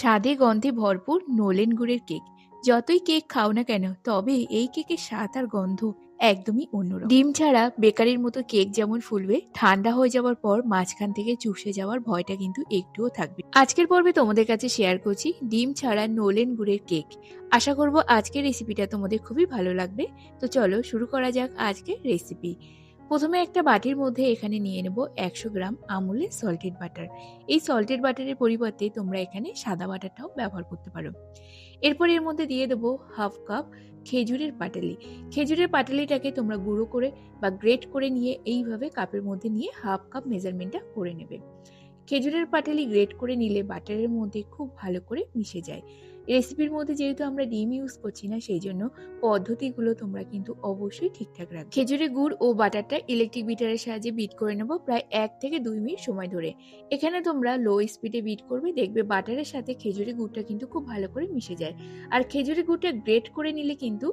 স্বাদে গন্ধে ভরপুর নোলেন গুড়ের কেক। যতই কেক খাও না কেন, তবে এই কেকের স্বাদ আর গন্ধ একদমই অন্যরকম। ডিম ছাড়া বেকারির মতো কেক যেমন ফুলবে, ঠান্ডা হয়ে যাওয়ার পর মাঝখান থেকে চুষে যাওয়ার ভয়টা কিন্তু একটুও থাকবে। আজকের পর্বে তোমাদের কাছে শেয়ার করছি ডিম ছাড়া নোলেন গুড়ের কেক। আশা করব আজকের রেসিপিটা তোমাদের খুবই ভালো লাগবে। তো চলো শুরু করা যাক আজকের রেসিপি প্রথমে একটা বাটির মধ্যে এখানে নিয়ে নেব একশো গ্রাম আমুলে সল্টেড বাটার এই সল্টেড বাটারের পরিবর্তে তোমরা এখানে সাদা বাটারটাও ব্যবহার করতে পারো। এরপর এর মধ্যে দিয়ে দেবো হাফ কাপ খেজুরের পাটালি। খেজুরের পাটালিটাকে তোমরা গুঁড়ো করে বা গ্রেট করে নিয়ে এইভাবে কাপের মধ্যে নিয়ে হাফ কাপ মেজারমেন্টটা করে নেবে। খেজুরের পাটালি গ্রেট করে নিলে বাটারের মধ্যে খুব ভালো করে মিশে যায়। রেসিপির মধ্যে যেহেতু আমরা ডিম ইউজ করছি না, সেই জন্য পদ্ধতিগুলো তোমরা কিন্তু অবশ্যই ঠিকঠাক রাখবে। খেজুরের গুড় ও বাটারটা ইলেকট্রিক বিটারের সাহায্যে বিট করে নেব প্রায় এক থেকে দুই মিনিট সময় ধরে। এখানে তোমরা লো স্পিডে বিট করবে, দেখবে বাটারের সাথে খেজুরের গুড়টা কিন্তু খুব ভালো করে মিশে যায়। আর খেজুরের গুড়টা গ্রেট করে নিলে কিন্তু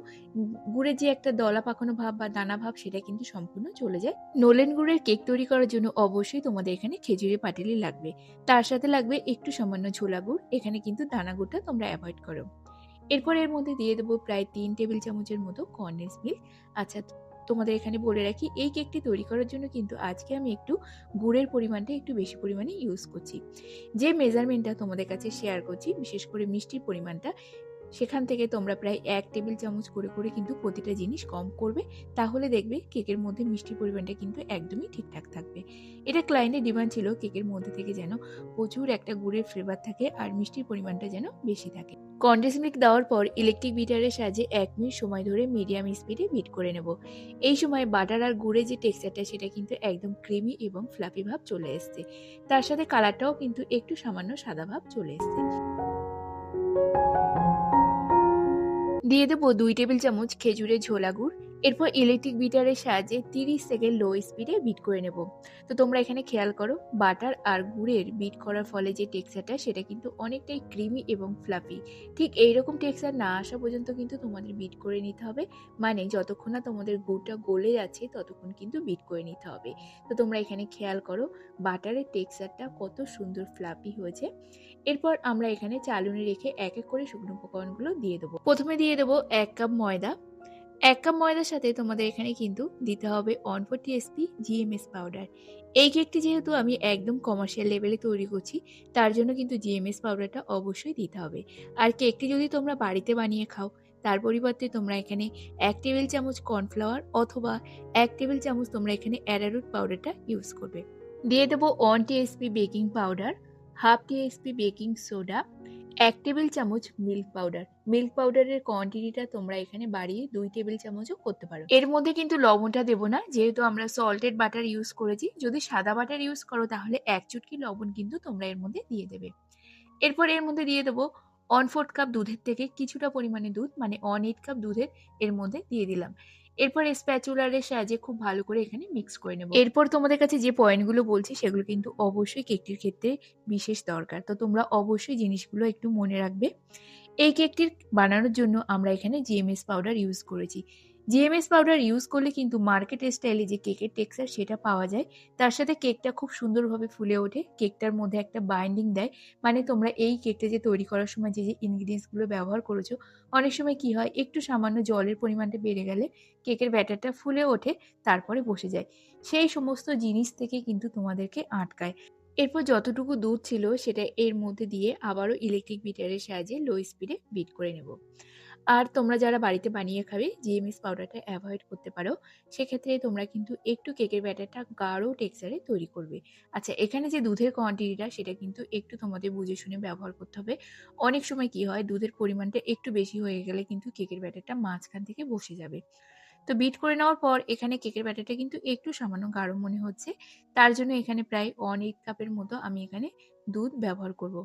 গুড়ের যে একটা দলা পাকানো ভাব বা দানা ভাব, সেটা কিন্তু সম্পূর্ণ চলে যায়। নোলেন গুড়ের কেক তৈরি করার জন্য অবশ্যই তোমাদের এখানে খেজুরের পাটালি লাগবে। তার সাথে লাগবে একটু সামান্য ছোলা গুড়। এখানে কিন্তু দানা গুড়টা তোমরা অ্যাভয়েড করো। এরপর এর মধ্যে দিয়ে দেবো প্রায় তিন টেবিল চামচের মতো কর্নেস মিল্ক আচ্ছা তোমাদের এখানে বলে রাখি, এই কেকটি তৈরি করার জন্য কিন্তু আজকে আমি একটু গুড়ের পরিমাণটা একটু বেশি পরিমাণে ইউজ করছি। যে মেজারমেন্টটা তোমাদের কাছে শেয়ার করছি, বিশেষ করে মিষ্টির পরিমাণটা সেখান থেকে তোমরা প্রায় এক টেবিল চামচ করে করে কিন্তু প্রতিটা জিনিস কম করবে। তাহলে দেখবে কেকের মধ্যে মিষ্টির পরিমাণটা কিন্তু একদমই ঠিকঠাক থাকবে। এটা ক্লায়েন্টের ডিমান্ড ছিল কেকের মধ্যে থেকে যেন প্রচুর একটা গুড়ের ফ্লেভার থাকে আর মিষ্টির পরিমাণটা যেন বেশি থাকে। কন্ডেন্স মিল্ক দেওয়ার পর ইলেকট্রিক বিটারের সাহায্যে এক মিনিট সময় ধরে মিডিয়াম স্পিডে বিট করে নেব। এই সময় বাটার আর গুড়ের যে টেক্সচারটা সেটা কিন্তু একদম ক্রিমি এবং ফ্লাফি ভাব চলে এসছে। তার সাথে কালারটাও কিন্তু একটু সামান্য সাদা ভাব চলে এসছে। দিয়ে দেবো দুই টেবিল চামচ খেজুরের ঝোলা গুড় এরপর ইলেকট্রিক বিটারের সাহায্যে তিরিশ সেকেন্ড লো স্পিডে বিট করে নেব। তো তোমরা এখানে খেয়াল করো বাটার আর গুড়ের বিট করার ফলে যে টেক্সচারটা সেটা কিন্তু অনেকটাই ক্রিমি এবং ফ্লাফি ঠিক এইরকম টেক্সচার না আসা পর্যন্ত কিন্তু তোমাদের বিট করে নিতে হবে। মানে যতক্ষণ না তোমাদের গুড়টা গলে যাচ্ছে, ততক্ষণ কিন্তু বিট করে নিতে হবে। তো তোমরা এখানে খেয়াল করো বাটারের টেক্সচারটা কত সুন্দর ফ্লাফি হয়েছে। এরপর আমরা এখানে চালুনি রেখে এক এক করে শুকনো উপকরণগুলো দিয়ে দেবো। প্রথমে দিয়ে দেবো এক কাপ ময়দা এক কাপ ময়দার সাথে তোমাদের এখানে কিন্তু দিতে হবে ওয়ান ফোরটি এসপি জিএমএস পাউডার এই কেকটি যেহেতু আমি একদম কমার্শিয়াল লেভেলে তৈরি করছি, তার জন্য কিন্তু জিএমএস পাউডারটা অবশ্যই দিতে হবে। আর কেকটি যদি তোমরা বাড়িতে বানিয়ে খাও, তার পরিবর্তে তোমরা এখানে এক টেবিল চামচ কর্নফ্লাওয়ার অথবা এক টেবিল চামচ তোমরা এখানে অ্যারারুট পাউডারটা ইউজ করবে। দিয়ে দেবো one T TSP baking powder half T TSP baking soda এক টেবিল চামচ মিল্ক পাউডার মিল্ক পাউডারের কোয়ান্টিটিটা তোমরা এখানে বাড়িয়ে দুই টেবিল চামচও করতে পারো। এর মধ্যে কিন্তু লবণটা দেবো না, যেহেতু আমরা সল্টেড বাটার ইউজ করেছি। যদি সাদা বাটার ইউজ করো, তাহলে এক চুটকি লবণ কিন্তু তোমরা এর মধ্যে দিয়ে দেবে। এরপর এর মধ্যে দিয়ে দেবো অন ফোর্থ কাপ দুধের থেকে কিছুটা পরিমাণে দুধ মানে অন এইট কাপ দুধের এর মধ্যে দিয়ে দিলাম। এরপর স্প্যাচুলারের সাহায্যে খুব ভালো করে এখানে মিক্স করে নেব। এরপর তোমাদের কাছে যে পয়েন্টগুলো বলছি, সেগুলো কিন্তু অবশ্যই কেকটির ক্ষেত্রে বিশেষ দরকার। তো তোমরা অবশ্যই জিনিসগুলো একটু মনে রাখবে। এই কেকটির বানানোর জন্য আমরা এখানে জিএমএস পাউডার ইউজ করেছি। জিএমএস পাউডার ইউজ করলে কিন্তু মার্কেট স্টাইলে যে কেকের টেক্সচার সেটা পাওয়া যায়। তার সাথে কেকটা খুব সুন্দরভাবে ফুলে ওঠে। কেকটার মধ্যে একটা বাইন্ডিং দেয়। মানে তোমরা এই কেকটা যে তৈরি করার সময় যে যে ইনগ্রিডিয়েন্টসগুলো ব্যবহার করেছ, অনেক সময় কি হয়, একটু সামান্য জলের পরিমাণটা বেড়ে গেলে কেকের ব্যাটারটা ফুলে ওঠে, তারপরে বসে যায়। সেই সমস্ত জিনিস থেকে কিন্তু তোমাদেরকে আটকায়। এরপর যতটুকু দুধ ছিল সেটা এর মধ্যে দিয়ে আবারও ইলেকট্রিক বিটারের সাহায্যে লো স্পিডে বিট করে নেব। আর তোমরা যারা বাড়িতে বানিয়ে খাবে জিএমএস পাউডারটা অ্যাভয়েড করতে পারো, সেক্ষেত্রে তোমরা কিন্তু একটু কেকের ব্যাটারটা গাঢ় টেক্সচারে তৈরি করবে। আচ্ছা এখানে যে দুধের কোয়ান্টিটিটা সেটা কিন্তু একটু তোমাদের বুঝে শুনে ব্যবহার করতে হবে। অনেক সময় কি হয়, দুধের পরিমাণটা একটু বেশি হয়ে গেলে কিন্তু কেকের ব্যাটারটা মাঝখান থেকে বসে যাবে। তো বিট করে নেওয়ার পর এখানে কেকের ব্যাটারটা কিন্তু একটু সামান্য গাঢ় মনে হচ্ছে তার জন্য এখানে প্রায় ওয়ান এইট কাপের মতো আমি এখানে দুধ ব্যবহার করব।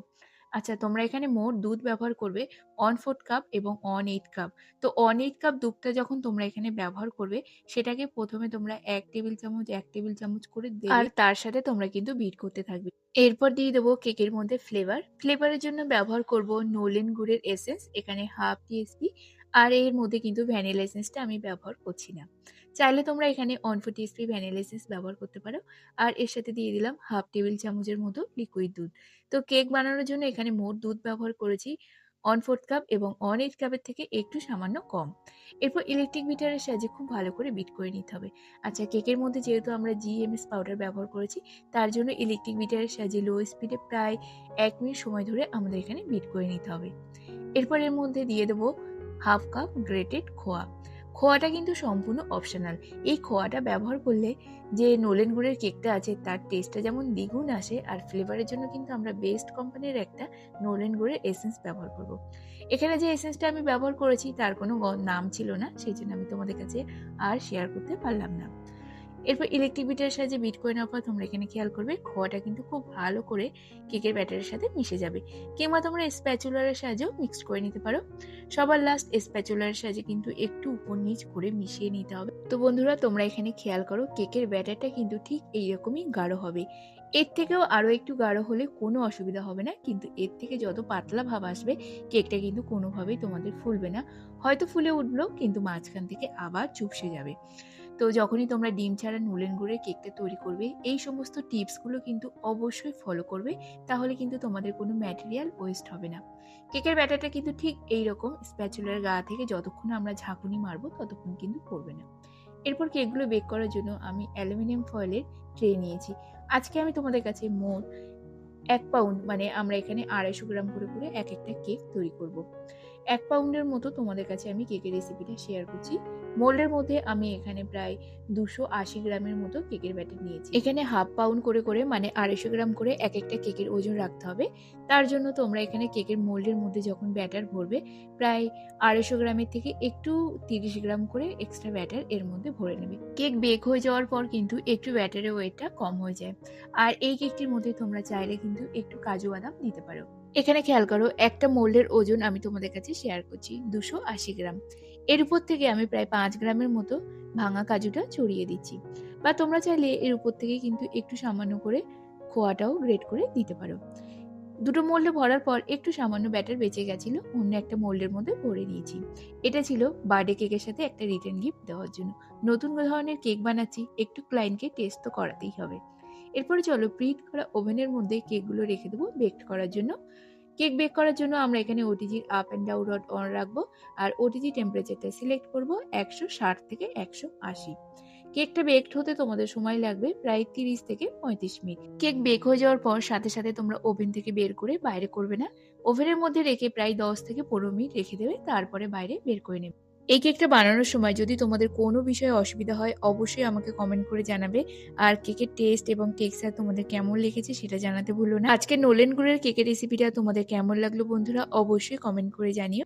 আচ্ছা তোমরা এখানে মোট দুধ ব্যবহার করবে অন ফোর্থ কাপ এবং অন এইট কাপ তো অন এইট কাপ দুধটা যখন তোমরা এখানে ব্যবহার করবে সেটাকে প্রথমে তোমরা এক টেবিল চামচ এক টেবিল চামচ করে দেবে আর তার সাথে তোমরা কিন্তু বিট করতে থাকবে। এরপর দিয়ে দেবো কেকের মধ্যে ফ্লেভার ফ্লেভারের জন্য ব্যবহার করব নোলেন গুড়ের এসেন্স এখানে হাফ টিএসপি আর এর মধ্যে কিন্তু ভ্যানিলা এসেন্সটা আমি ব্যবহার করছি না। চাইলে তোমরা এখানে অন ফোর টিস্পি ভ্যানিলা ব্যবহার করতে পারো। আর এর সাথে দিয়ে দিলাম হাফ টেবিল চামচের মতো লিকুইড দুধ। তো কেক বানানোর জন্য এখানে মোট দুধ ব্যবহার করেছি ওয়ান ফোর্থ কাপ এবং অন এইট কাপের থেকে একটু সামান্য কম। এরপর ইলেকট্রিক বিটারের সাহায্যে খুব ভালো করে বিট করে নিতে হবে। আচ্ছা কেকের মধ্যে যেহেতু আমরা জিএমএস পাউডার ব্যবহার করেছি, তার জন্য ইলেকট্রিক বিটারের সাহায্যে লো স্পিডে প্রায় এক মিনিট সময় ধরে আমাদের এখানে বিট করে নিতে হবে। এরপর এর মধ্যে দিয়ে দেবো হাফ কাপ গ্রেটেড খোয়া। খোয়াটা কিন্তু সম্পূর্ণ অপশনাল এই খোয়াটা ব্যবহার করলে যে নোলেন গুড়ের কেকটা আছে, তার টেস্টটা যেমন দ্বিগুণ আসে, আর ফ্লেভারের জন্য কিন্তু আমরা বেস্ট কোম্পানির একটা নোলেন গুড়ের এসেন্স ব্যবহার করব। এখানে যে এসেন্সটা আমি ব্যবহার করেছি, তার কোনো নাম ছিল না, সেই জন্য আমি তোমাদের কাছে আর শেয়ার করতে পারলাম না এরপর ইলেকট্রিক বিটারের সাহায্যে বিট করে নেওয়ার পর তোমরা এখানে খেয়াল করবে খোয়াটা কিন্তু খুব ভালো করে কেকের ব্যাটারের সাথে মিশে যাবে। কিংবা তোমরা স্প্যাচুলারের সাহায্যেও মিক্স করে নিতে পারো। সবার লাস্ট স্প্যাচুলারের সাহায্যে কিন্তু একটু উপর নিচ করে মিশিয়ে নিতে হবে। তো বন্ধুরা, তোমরা এখানে খেয়াল করো কেকের ব্যাটারটা কিন্তু ঠিক এইরকমই গাঢ় হবে। এর থেকেও আরও একটু গাঢ় হলে কোনো অসুবিধা হবে না, কিন্তু এর থেকে যত পাতলা ভাব আসবে কেকটা কিন্তু কোনোভাবেই তোমাদের ফুলবে না। হয়তো ফুলে উঠল, কিন্তু মাঝখান থেকে আবার চুপসে যাবে। তো যখনই তোমরা ডিম ছাড়া নুলেন গুড়ের কেকটা তৈরি করবে, এই সমস্ত টিপসগুলো কিন্তু অবশ্যই ফলো করবে, তাহলে কিন্তু তোমাদের কোনো ম্যাটেরিয়াল ওয়েস্ট হবে না। কেকের ব্যাটারটা কিন্তু ঠিক এই রকম স্প্যাচুলার গা থেকে যতক্ষণ আমরা ঝাঁকুনি মারবো, ততক্ষণ কিন্তু পড়বে না। এরপর কেকগুলো বেক করার জন্য আমি অ্যালুমিনিয়াম ফয়েলের ট্রে নিয়েছি। আজকে আমি তোমাদের কাছে মোট এক পাউন্ড মানে আমরা এখানে আড়াইশো গ্রাম করে করে এক একটা কেক তৈরি করব। এক পাউন্ডের মতো তোমাদের কাছে আমি কেকের রেসিপিটা শেয়ার করছি। মোল্ডের মধ্যে আমি এখানে প্রায় দুশো আশি গ্রামের মতো কেকের ব্যাটার নিয়েছি। এখানে হাফ পাউন্ড করে করে মানে আড়াইশো গ্রাম করে এক একটা কেকের ওজন রাখতে হবে। তার জন্য তোমরা এখানে কেকের মোল্ডের মধ্যে যখন ব্যাটার ভরবে, প্রায় আড়াইশো গ্রামের থেকে একটু তিরিশ গ্রাম করে এক্সট্রা ব্যাটার এর মধ্যে ভরে নেবে। কেক বেক হয়ে যাওয়ার পর কিন্তু একটু ব্যাটারের ওয়েটটা কম হয়ে যায়। আর এই কেকটির মধ্যে তোমরা চাইলে কিন্তু একটু কাজু বাদাম দিতে পারো। এখানে খেয়াল করো, একটা মোল্ডের ওজন আমি তোমাদের কাছে শেয়ার করছি, দুশো আশি গ্রাম। এর উপর থেকে আমি প্রায় পাঁচ গ্রামের মতো ভাঙা কাজুটা ছড়িয়ে দিচ্ছি। বা তোমরা চাইলে এর উপর থেকে কিন্তু একটু সামান্য করে খোয়াটাও গ্রেট করে দিতে পারো। দুটো মোল্ডে ভরার পর একটু সামান্য ব্যাটার বেঁচে গেছিল, অন্য একটা মোল্ডের মধ্যে ভরে নিয়েছি। এটা ছিল বার্থডে কেকের সাথে একটা রিটার্ন গিফট দেওয়ার জন্য। নতুন ধরনের কেক বানাচ্ছি, একটু ক্লায়েন্টকে টেস্ট তো করাতেই হবে। এরপরে চলো প্রিট করা ওভেনের মধ্যে কেকগুলো রেখে দেবো বেক করার জন্য। কেক বেক করার জন্য আমরা এখানে ওটিজির up and down rod on রাখব আর ওটিজি টেম্পারেচারটা সিলেক্ট করব একশো ষাট থেকে একশো আশি। কেকটা বেকড হতে তোমাদের সময় লাগবে প্রায় তিরিশ থেকে পঁয়ত্রিশ মিনিট। কেক বেক হয়ে যাওয়ার পর সাথে সাথে তোমরা ওভেন থেকে বের করে বাইরে করবে না। ওভেনের মধ্যে রেখে প্রায় দশ থেকে পনেরো মিনিট রেখে দেবে, তারপরে বাইরে বের করে নেবে। এই কেকটা বানানোর সময় যদি তোমাদের কোনো বিষয়ে অসুবিধা হয়, অবশ্যই আমাকে কমেন্ট করে জানাবে। আর কেকের টেস্ট এবং টেক্সচার তোমাদের কেমন লেগেছে সেটা জানাতে ভুলো না। আজকে নোলেন গুড়ের কেকের রেসিপিটা তোমাদের কেমন লাগল বন্ধুরা, অবশ্যই কমেন্ট করে জানিও।